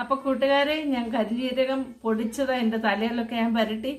അപ്പൊ കൂട്ടുകാരെ ഞാൻ കരിജീരകം പൊടിച്ചത് എന്റെ തലയിലൊക്കെ ഞാൻ പരട്ടി.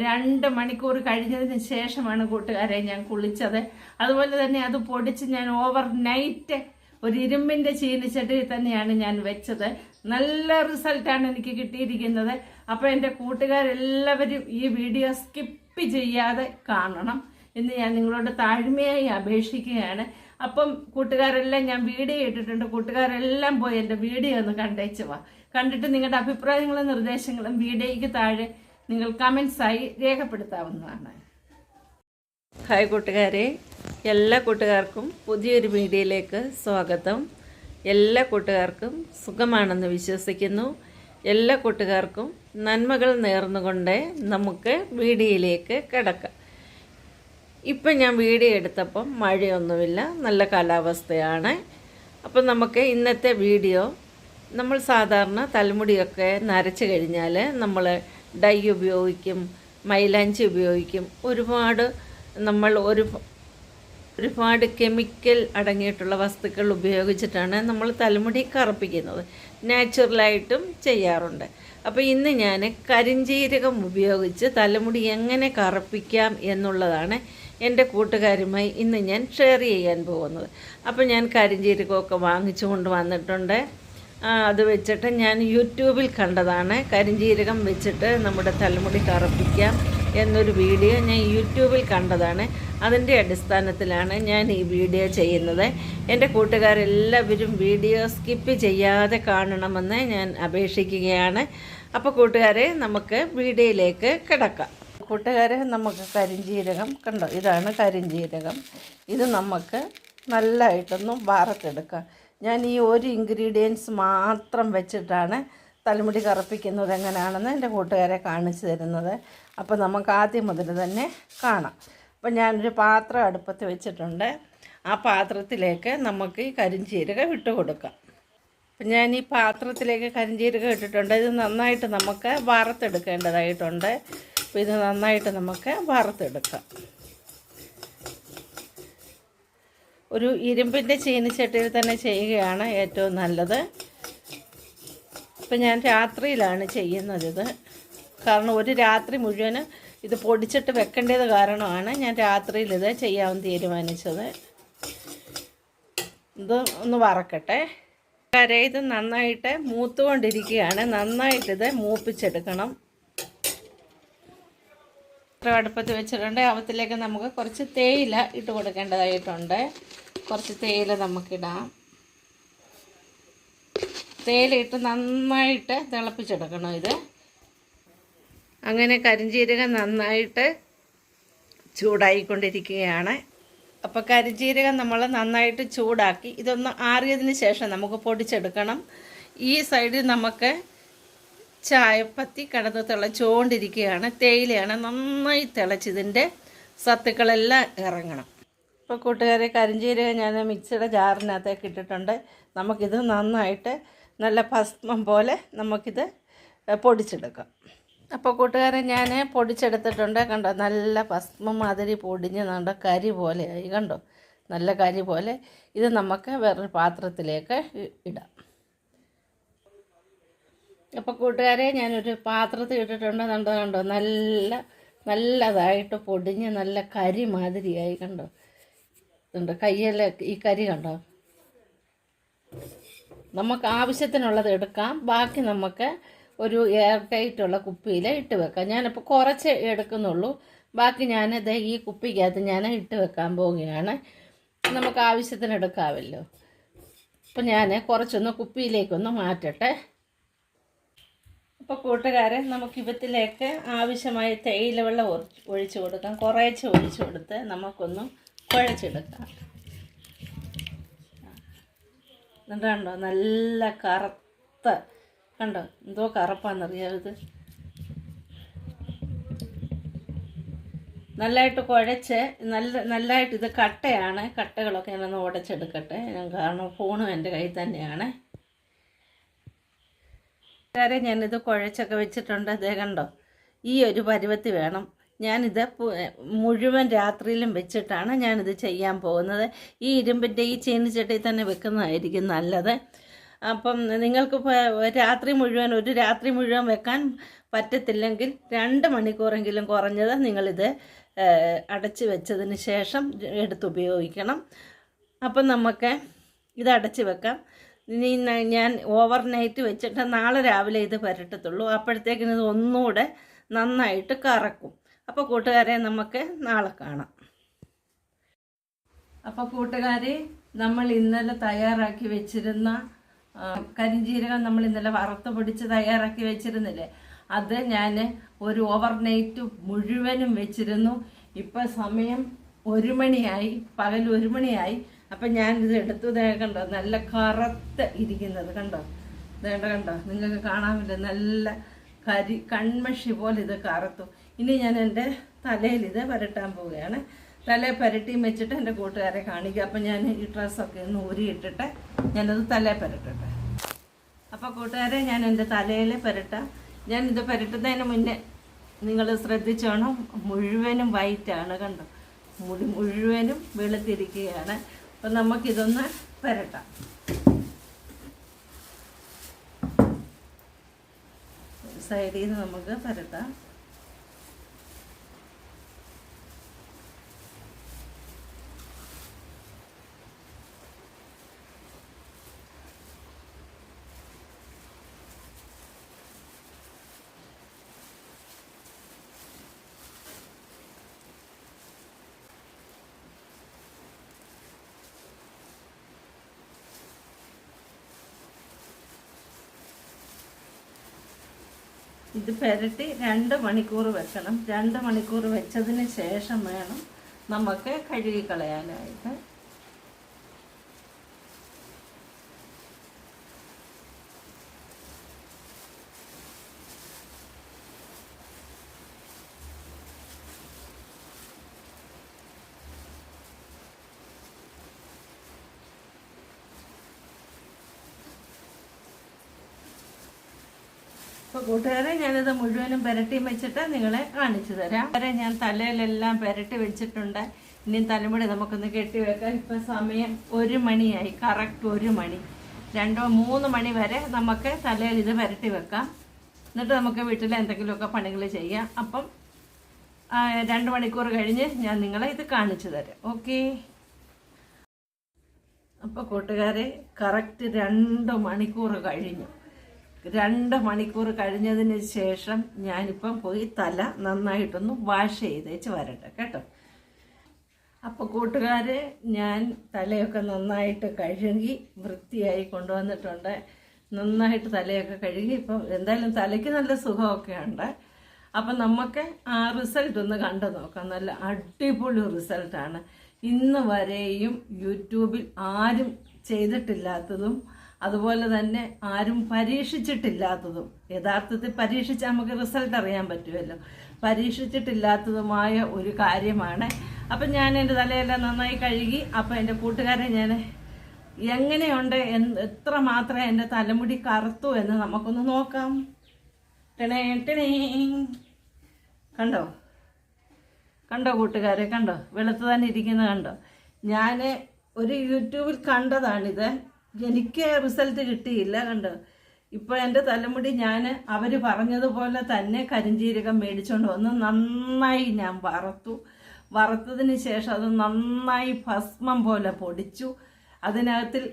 രണ്ട് മണിക്കൂർ കഴിഞ്ഞതിന് ശേഷമാണ് കൂട്ടുകാരെ ഞാൻ കുളിച്ചത്. അതുപോലെ തന്നെ അത് പൊടിച്ച് ഞാൻ ഓവർ നൈറ്റ് ഒരു ഇരുമ്പിന്റെ ചീനിച്ചട്ടിയിൽ തന്നെയാണ് ഞാൻ വെച്ചത്. നല്ല റിസൾട്ടാണ് എനിക്ക് കിട്ടിയിരിക്കുന്നത്. അപ്പൊ എന്റെ കൂട്ടുകാരെല്ലാവരും ഈ വീഡിയോ സ്കിപ്പ് ചെയ്യാതെ കാണണം. എന്ന് ഞാൻ നിങ്ങളോട് താഴ്മയായി അപേക്ഷിക്കുകയാണ്. അപ്പം കൂട്ടുകാരെല്ലാം ഞാൻ വീഡിയോ ഇട്ടിട്ടുണ്ട്. കൂട്ടുകാരെല്ലാം പോയി എന്റെ വീഡിയോ ഒന്ന് കണ്ടേച്ച് വാ. കണ്ടിട്ട് നിങ്ങളുടെ അഭിപ്രായങ്ങളും നിർദ്ദേശങ്ങളും വീഡിയോയ്ക്ക് താഴെ നിങ്ങൾ കമൻസായി രേഖപ്പെടുത്താവുന്നതാണ്. ഹായ് കൂട്ടുകാരെ. എല്ലാ കൂട്ടുകാർക്കും പുതിയൊരു വീഡിയോയിലേക്ക് സ്വാഗതം. എല്ലാ കൂട്ടുകാർക്കും സുഖമാണെന്ന് വിശ്വസിക്കുന്നു. എല്ലാ കൂട്ടുകാർക്കും നന്മകൾ നേർന്നുകൊണ്ട് നമുക്ക് വീഡിയോയിലേക്ക് കിടക്കാം. ഇപ്പം ഞാൻ വീഡിയോ എടുത്തപ്പം മഴയൊന്നുമില്ല നല്ല കാലാവസ്ഥയാണ്. അപ്പം നമുക്ക് ഇന്നത്തെ വീഡിയോ നമ്മൾ സാധാരണ തലമുടിയൊക്കെ നരച്ച് കഴിഞ്ഞാൽ നമ്മൾ ഡൈ ഉപയോഗിക്കും മൈലാഞ്ചി ഉപയോഗിക്കും. ഒരുപാട് നമ്മൾ ഒരു ഒരുപാട് കെമിക്കൽ അടങ്ങിയിട്ടുള്ള വസ്തുക്കൾ ഉപയോഗിച്ചിട്ടാണ് നമ്മൾ തലമുടി കറുപ്പിക്കുന്നത്. നാച്ചുറലായിട്ടും ചെയ്യാറുണ്ട്. അപ്പോൾ ഇന്ന് ഞാൻ കരിഞ്ചീരകം ഉപയോഗിച്ച് തലമുടി എങ്ങനെ കറുപ്പിക്കാം എന്നുള്ളതാണ് എന്റെ കൂട്ടുകാരുമായി ഇന്ന് ഞാൻ ഷെയർ ചെയ്യാൻ പോകുന്നത്. അപ്പോൾ ഞാൻ കരിഞ്ജീരകമൊക്കെ വാങ്ങിച്ചു കൊണ്ട് വന്നിട്ടുണ്ട്. അത് വെച്ചിട്ട് ഞാൻ യൂട്യൂബിൽ കണ്ടതാണ്. കരിഞ്ചീരകം വെച്ചിട്ട് നമ്മുടെ തലമുടി കറുപ്പിക്കാം എന്നൊരു വീഡിയോ ഞാൻ യൂട്യൂബിൽ കണ്ടതാണ്. അതിന്റെ അടിസ്ഥാനത്തിലാണ് ഞാൻ ഈ വീഡിയോ ചെയ്യുന്നത്. എന്റെ കൂട്ടുകാരെല്ലാവരും വീഡിയോ സ്കിപ്പ് ചെയ്യാതെ കാണണമെന്ന് ഞാൻ അപേക്ഷിക്കുകയാണ്. അപ്പോൾ കൂട്ടുകാരെ നമുക്ക് വീഡിയോയിലേക്ക് കിടക്കാം. കൂട്ടുകാരെ നമുക്ക് കരിഞ്ചീരകം കണ്ടോ? ഇതാണ് കരിഞ്ചീരകം. ഇത് നമുക്ക് നല്ലതായിട്ടൊന്ന് വറുത്തെടുക്കാം. ഞാൻ ഈ ഒരു ഇൻഗ്രീഡിയൻസ് മാത്രം വെച്ചിട്ടാണ് തലമുടി കറുപ്പിക്കുന്നത് എങ്ങനെയാണെന്ന് എന്റെ കൂട്ടുകാരെ കാണിച്ചു തരുന്നത്. അപ്പോൾ നമുക്ക് ആദ്യം മുതൽ തന്നെ കാണാം. അപ്പം ഞാനൊരു പാത്രം അടുപ്പത്ത് വെച്ചിട്ടുണ്ട്. ആ പാത്രത്തിലേക്ക് നമുക്ക് ഈ കരിഞ്ചീരക ഇട്ട് കൊടുക്കാം. അപ്പം ഞാൻ ഈ പാത്രത്തിലേക്ക് കരിഞ്ചീരകം ഇട്ടിട്ടുണ്ട്. ഇത് നന്നായിട്ട് നമുക്ക് വറുത്തെടുക്കേണ്ടതായിട്ടുണ്ട്. അപ്പോൾ ഇത് നന്നായിട്ട് നമുക്ക് വറുത്തെടുക്കാം. ഒരു ഇരുമ്പിന്റെ ചീനിച്ചട്ടിയിൽ തന്നെ ചെയ്യുകയാണ് ഏറ്റവും നല്ലത്. ഇപ്പം ഞാൻ രാത്രിയിലാണ് ചെയ്യുന്നത് ഇത്. കാരണം ഒരു രാത്രി മുഴുവൻ ഇത് പൊടിച്ചിട്ട് വെക്കേണ്ടത് കാരണമാണ് ഞാൻ രാത്രിയിൽ ഇത് ചെയ്യാൻ തീരുമാനിച്ചത്. ഇത് ഒന്ന് വറക്കട്ടെ. കരയിത് നന്നായിട്ട് മൂത്തുകൊണ്ടിരിക്കുകയാണ്. നന്നായിട്ടിത് മൂപ്പിച്ചെടുക്കണം. അടുപ്പത്ത് വെച്ചിട്ടുണ്ട്. അവത്തിലേക്ക് നമുക്ക് കുറച്ച് തേയില ഇട്ട് കൊടുക്കേണ്ടതായിട്ടുണ്ട്. കുറച്ച് തേയില നമുക്കിടാം. തേയില ഇട്ട് നന്നായിട്ട് തിളപ്പിച്ചെടുക്കണം ഇത്. അങ്ങനെ കരിഞ്ചീരകം നന്നായിട്ട് ചൂടായിക്കൊണ്ടിരിക്കുകയാണ്. അപ്പോൾ കരിഞ്ചീരകം നമ്മൾ നന്നായിട്ട് ചൂടാക്കി ഇതൊന്ന് ആറിയതിന് ശേഷം നമുക്ക് പൊടിച്ചെടുക്കണം. ഈ സൈഡിൽ നമുക്ക് ചായപ്പത്തി കടന്ന് തിളച്ചുകൊണ്ടിരിക്കുകയാണ് തേയിലയാണ് നന്നായി തിളച്ചതിന്റെ സത്തുക്കളെല്ലാം ഇറങ്ങണം. ഇപ്പോൾ കൂട്ടുകാരെ കരിഞ്ചീരക ഞാൻ മിക്സിയുടെ ജാറിനകത്തേക്ക് ഇട്ടിട്ടുണ്ട്. നമുക്കിത് നന്നായിട്ട് നല്ല ഭസ്മം പോലെ നമുക്കിത് പൊടിച്ചെടുക്കാം. അപ്പോൾ കൂട്ടുകാരെ ഞാൻ പൊടിച്ചെടുത്തിട്ടുണ്ട്. കണ്ടോ നല്ല ഭസ്മം മാതിരി പൊടിഞ്ഞ് നല്ല കരി പോലെയായി. കണ്ടോ നല്ല കരി പോലെ. ഇത് നമുക്ക് വേറൊരു പാത്രത്തിലേക്ക് ഇടാം. അപ്പോൾ കൂട്ടുകാരെ ഞാനൊരു പാത്രത്തിൽ ഇട്ടിട്ടുണ്ട്. കണ്ടോ കണ്ടോ? നല്ല നല്ലതായിട്ട് പൊടിഞ്ഞ് നല്ല കരി മാതിരിയായി കണ്ടോ? ഇതുണ്ട്. കയ്യിൽ ഈ കരി കണ്ടോ? നമുക്ക് ആവശ്യത്തിനുള്ളത് എടുക്കാം. ബാക്കി നമുക്ക് ഒരു എയർ ടൈറ്റ് ഉള്ള കുപ്പിയിൽ ഇട്ട് വെക്കാം. ഞാനിപ്പോൾ കുറച്ച് എടുക്കുന്നുള്ളൂ. ബാക്കി ഞാൻ ദേ ഈ കുപ്പിക്കകത്ത് ഞാൻ ഇട്ട് വെക്കാൻ പോവുകയാണ്. നമുക്ക് ആവശ്യത്തിന് എടുക്കാമല്ലോ. അപ്പം ഞാൻ കുറച്ചൊന്ന് കുപ്പിയിലേക്കൊന്ന് മാറ്റട്ടെ. അപ്പോൾ കൂട്ടുകാരെ നമുക്ക് ഇവത്തിലേക്ക് ആവശ്യമായ തേയില വെള്ളം ഒഴിച്ച് കൊടുക്കാം. കുറേശ്ശെ ഒഴിച്ച് കൊടുത്ത് നമുക്കൊന്ന് കുഴച്ചെടുക്കാം. കണ്ടോ? നല്ല കറുത്ത കണ്ടോ? എന്തോ കറുപ്പാന്നറിയാം ഇത് നല്ലതായിട്ട് കുഴച്ച് നല്ല നല്ലതായിട്ട് ഇത് കട്ടയാണ്. കട്ടകളൊക്കെ ഞാനൊന്ന് ഉടച്ചെടുക്കട്ടെ. ഞാൻ കാരണം ഫോണും എന്റെ കയ്യിൽ തന്നെയാണ്. കാര്യം ഞാനിത് കുഴച്ചൊക്കെ വെച്ചിട്ടുണ്ട്. അതേ കണ്ടോ? ഈ ഒരു പരുവത്തി വേണം. ഞാനിത് മുഴുവൻ രാത്രിയിലും വെച്ചിട്ടാണ് ഞാനിത് ചെയ്യാൻ പോകുന്നത്. ഈ ഇരുമ്പിന്റെ ഈ ചീനിച്ചട്ടിയിൽ തന്നെ വെക്കുന്നതായിരിക്കും നല്ലത്. അപ്പം നിങ്ങൾക്ക് രാത്രി മുഴുവൻ ഒരു രാത്രി മുഴുവൻ വെക്കാൻ പറ്റത്തില്ലെങ്കിൽ രണ്ട് മണിക്കൂറെങ്കിലും കുറഞ്ഞത് നിങ്ങളിത് അടച്ച് വെച്ചതിന് ശേഷം എടുത്തുപയോഗിക്കണം അപ്പം നമുക്ക് ഇത് അടച്ച് വെക്കാം. ഇനി ഞാൻ ഓവർ നൈറ്റ് വെച്ചിട്ട് നാളെ രാവിലെ ഇത് പരട്ടത്തുള്ളൂ. അപ്പോഴത്തേക്കിന് ഇത് ഒന്നുകൂടെ നന്നായിട്ട് കറക്കും. അപ്പോൾ കൂട്ടുകാരെ നമുക്ക് നാളെ കാണാം. അപ്പോൾ കൂട്ടുകാരെ നമ്മൾ ഇന്നലെ തയ്യാറാക്കി വെച്ചിരുന്ന കരിഞ്ചീരകം നമ്മൾ ഇന്നലെ വറുത്ത് പൊടിച്ച് തയ്യാറാക്കി വെച്ചിരുന്നില്ലേ? അത് ഞാൻ ഒരു ഓവർനൈറ്റ് മുഴുവനും വെച്ചിരുന്നു. ഇപ്പം സമയം ഒരു മണിയായി പകൽ ഒരു മണിയായി. അപ്പം ഞാൻ ഇത് എടുത്തു കണ്ടോ നല്ല കറുത്ത് ഇരിക്കുന്നത് കണ്ടോ? വേണ്ട കണ്ടോ നിങ്ങൾക്ക് കാണാമില്ല നല്ല കരി കൺമഷി പോലെ ഇത് കറുത്തു. ഇനി ഞാൻ എന്റെ തലയിൽ ഇത് പരട്ടാൻ പോവുകയാണ്. തലയിൽ പരട്ടി വെച്ചിട്ട് എന്റെ കൂട്ടുകാരെ കാണിക്കുക അപ്പം ഞാൻ ഈ ഡ്രസ്സൊക്കെ ഒന്ന് ഊരിയിട്ടിട്ട് ഞാനത് തലയിൽ പരട്ടട്ടെ. അപ്പോൾ കൂട്ടുകാരെ ഞാൻ എന്റെ തലയിൽ പരട്ടാം. ഇത് പരട്ടുന്നതിന് മുന്നേ നിങ്ങൾ ശ്രദ്ധിച്ചോണം മുഴുവനും വൈറ്റാണ് കണ്ടോ? മുടി മുഴുവനും വെളുത്തിരിക്കുകയാണ്. അപ്പം നമുക്കിതൊന്ന് പുരട്ടാം സൈഡിൽ നിന്ന് നമുക്ക് പുരട്ടാം ഇത് പുരട്ടി രണ്ട് മണിക്കൂർ വെക്കണം. രണ്ട് മണിക്കൂർ വെച്ചതിന് ശേഷം വേണം നമുക്ക് കഴുകി കളയാനായിട്ട്. അപ്പോൾ കൂട്ടുകാരെ ഞാനിത് മുഴുവനും പുരട്ടി വെച്ചിട്ട് നിങ്ങളെ കാണിച്ചു തരാം. വരെ ഞാൻ തലയിലെല്ലാം പുരട്ടി വെച്ചിട്ടുണ്ട്. ഇനി തലമുടി നമുക്കൊന്ന് കെട്ടി വെക്കാം. ഇപ്പം സമയം ഒരു മണിയായി. കറക്റ്റ് ഒരു മണി. രണ്ടോ മൂന്ന് മണി വരെ നമുക്ക് തലയിൽ ഇത് പുരട്ടി വെക്കാം. എന്നിട്ട് നമുക്ക് വീട്ടിൽ എന്തെങ്കിലുമൊക്കെ പണികൾ ചെയ്യാം. അപ്പം രണ്ട് മണിക്കൂർ കഴിഞ്ഞ് ഞാൻ നിങ്ങളെ ഇത് കാണിച്ചു തരാം. ഓക്കെ? അപ്പോൾ കൂട്ടുകാരെ കറക്റ്റ് രണ്ട് മണിക്കൂർ കഴിഞ്ഞു. രണ്ട് മണിക്കൂർ കഴിഞ്ഞതിന് ശേഷം ഞാനിപ്പം പോയി തല നന്നായിട്ടൊന്ന് വാഷ് ചെയ്തേച്ച് വരട്ടെ കേട്ടോ? അപ്പോൾ കൂട്ടുകാരെ ഞാൻ തലയൊക്കെ നന്നായിട്ട് കഴുകി വൃത്തിയായി കൊണ്ടുവന്നിട്ടുണ്ട്. നന്നായിട്ട് തലയൊക്കെ കഴുകി. ഇപ്പം എന്തായാലും തലയ്ക്ക് നല്ല സുഖമൊക്കെ ഉണ്ട്. അപ്പം നമുക്ക് ആ റിസൾട്ട് ഒന്ന് കണ്ടു നോക്കാം. നല്ല അടിപൊളി റിസൾട്ടാണ് ഇന്ന് വരെയും യൂട്യൂബിൽ ആരും ചെയ്തിട്ടില്ലാത്തതും അതുപോലെ തന്നെ ആരും പരീക്ഷിച്ചിട്ടില്ലാത്തതും. യഥാർത്ഥത്തിൽ പരീക്ഷിച്ച് നമുക്ക് റിസൾട്ട് അറിയാൻ പറ്റുമല്ലോ. പരീക്ഷിച്ചിട്ടില്ലാത്തതുമായ ഒരു കാര്യമാണ്. അപ്പം ഞാൻ എന്റെ തലയെല്ലാം നന്നായി കഴുകി അപ്പം എന്റെ കൂട്ടുകാരെ ഞാൻ എങ്ങനെയുണ്ട് എന്ന് എത്ര മാത്രം എന്റെ തലമുടി കറുത്തു എന്ന് നമുക്കൊന്ന് നോക്കാം. ടെണേ ടെണേ. കണ്ടോ? കണ്ടോ കൂട്ടുകാരെ? കണ്ടോ? വെളുത്ത് തന്നെ ഇരിക്കുന്നത് കണ്ടോ? ഞാൻ ഒരു യൂട്യൂബിൽ കണ്ടതാണിത്. എനിക്ക് റിസൾട്ട് കിട്ടിയില്ല കണ്ടോ? ഇപ്പോൾ എന്റെ തലമുടി ഞാൻ അവർ പറഞ്ഞതുപോലെ തന്നെ കരിഞ്ചീരകം മേടിച്ചുകൊണ്ട് വന്ന് നന്നായി ഞാൻ വറുത്തു. വറുത്തതിന് ശേഷം അത് നന്നായി ഭസ്മം പോലെ പൊടിച്ചു. അതിനകത്തിൽ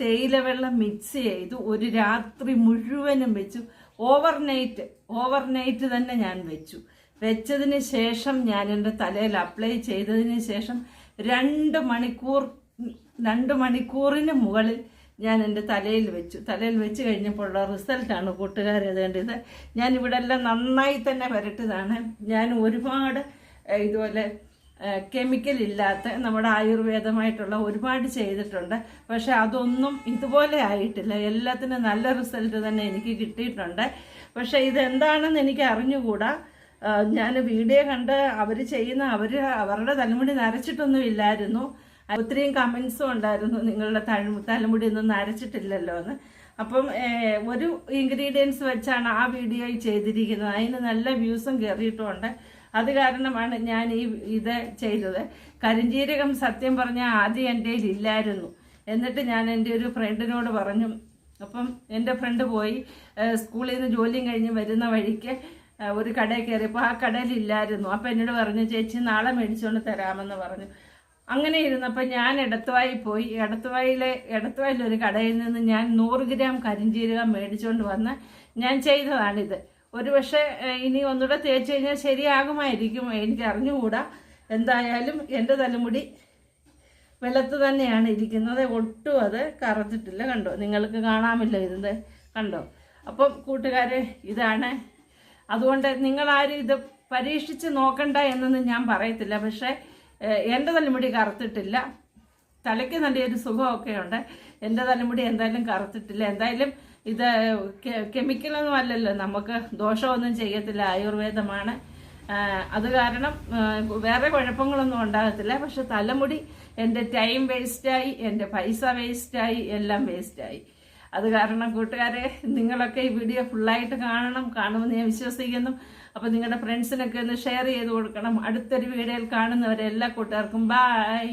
തേയില വെള്ളം മിക്സ് ചെയ്തു. ഒരു രാത്രി മുഴുവനും വെച്ചു. ഓവർ നൈറ്റ് ഓവർ നൈറ്റ് തന്നെ ഞാൻ വെച്ചു. വെച്ചതിന് ശേഷം ഞാൻ എന്റെ തലയിൽ അപ്ലൈ ചെയ്തതിന് ശേഷം രണ്ട് മണിക്കൂർ രണ്ട് മണിക്കൂറിന് മുകളിൽ ഞാൻ എന്റെ തലയിൽ വെച്ചു. തലയിൽ വെച്ച് കഴിഞ്ഞപ്പോഴുള്ള റിസൾട്ടാണ് കൂട്ടുകാരെ വേണ്ടത് ഞാൻ ഇവിടെ എല്ലാം നന്നായി തന്നെ വരട്ടതാണ്. ഞാൻ ഒരുപാട് ഇതുപോലെ കെമിക്കൽ ഇല്ലാത്ത നമ്മുടെ ആയുർവേദമായിട്ടുള്ള ഒരുപാട് ചെയ്തിട്ടുണ്ട്. പക്ഷെ അതൊന്നും ഇതുപോലെ ആയിട്ടില്ല. എല്ലാത്തിനും നല്ല റിസൾട്ട് തന്നെ എനിക്ക് കിട്ടിയിട്ടുണ്ട്. പക്ഷെ ഇതെന്താണെന്ന് എനിക്ക് അറിഞ്ഞുകൂടാ. ഞാൻ വീഡിയോ കണ്ട് അവർ ചെയ്യുന്ന അവർ അവരുടെ തലമുടി നരച്ചിട്ടൊന്നും ഇല്ലായിരുന്നു ഒത്തിരിയും കമൻസും ഉണ്ടായിരുന്നു. നിങ്ങളുടെ തഴു തലമുടി ഒന്നും നരച്ചിട്ടില്ലല്ലോ എന്ന്. അപ്പം ഒരു ഇൻഗ്രീഡിയൻസ് വെച്ചാണ് ആ വീഡിയോ ചെയ്തിരിക്കുന്നത്. അതിന് നല്ല വ്യൂസും കയറിയിട്ടുമുണ്ട് അത് കാരണമാണ് ഞാൻ ഈ ഇത് ചെയ്തത്. കരിഞ്ചീരകം സത്യം പറഞ്ഞാൽ ആദ്യം എന്റെ ഇല്ലായിരുന്നു. എന്നിട്ട് ഞാൻ എന്റെ ഒരു ഫ്രണ്ടിനോട് പറഞ്ഞു അപ്പം എന്റെ ഫ്രണ്ട് പോയി സ്കൂളിൽ നിന്ന് ജോലിയും കഴിഞ്ഞ് വരുന്ന വഴിക്ക് ഒരു കടയിൽ കയറിയപ്പോൾ ആ കടയിൽ ഇല്ലായിരുന്നു. അപ്പം എന്നോട് പറഞ്ഞു ചേച്ചി നാളെ മേടിച്ചുകൊണ്ട് തരാമെന്ന് പറഞ്ഞു. അങ്ങനെ ഇരുന്നപ്പോൾ ഞാൻ എടത്തുവായി പോയി. എടത്തുവായിലെ ഒരു കടയിൽ നിന്ന് ഞാൻ നൂറ് ഗ്രാം കരിഞ്ചീരകം മേടിച്ചുകൊണ്ട് വന്ന് ഞാൻ ചെയ്തതാണിത്. ഒരു പക്ഷേ ഇനി ഒന്നുകൂടെ തേച്ച് കഴിഞ്ഞാൽ ശരിയാകുമായിരിക്കും. എനിക്ക് അറിഞ്ഞുകൂടാ എന്തായാലും എന്റെ തലമുടി വെളുത്ത് തന്നെയാണ് ഇരിക്കുന്നത്. ഒട്ടും അത് കറത്തിട്ടില്ല കണ്ടോ? നിങ്ങൾക്ക് കാണാമില്ല ഇരുന്ന് കണ്ടോ? അപ്പം കൂട്ടുകാരെ ഇതാണ്. അതുകൊണ്ട് നിങ്ങളാരും ഇത് പരീക്ഷിച്ച് നോക്കണ്ട എന്നൊന്നും ഞാൻ പറയത്തില്ല. പക്ഷേ എന്റെ തലമുടി കറുത്തിട്ടില്ല. തലയ്ക്ക് നല്ലൊരു സുഖമൊക്കെ ഉണ്ട്. എന്റെ തലമുടി എന്തായാലും കറുത്തിട്ടില്ല. എന്തായാലും ഇത് കെമിക്കലൊന്നും അല്ലല്ലോ. നമുക്ക് ദോഷമൊന്നും ചെയ്യത്തില്ല. ആയുർവേദമാണ്. അത് കാരണം വേറെ കുഴപ്പങ്ങളൊന്നും ഉണ്ടാകത്തില്ല. പക്ഷെ തലമുടി എന്റെ ടൈം വേസ്റ്റായി എന്റെ പൈസ വേസ്റ്റായി എല്ലാം വേസ്റ്റായി അത് കാരണം കൂട്ടുകാരെ നിങ്ങളൊക്കെ ഈ വീഡിയോ ഫുള്ളായിട്ട് കാണണം കാണുമെന്ന് ഞാൻ വിശ്വസിക്കുന്നു. അപ്പോൾ നിങ്ങളുടെ ഫ്രണ്ട്സിനൊക്കെ ഒന്ന് ഷെയർ ചെയ്ത് കൊടുക്കണം. അടുത്തൊരു വീഡിയോയിൽ കാണുന്നവരെ എല്ലാ കൂട്ടുകാർക്കും ബായ്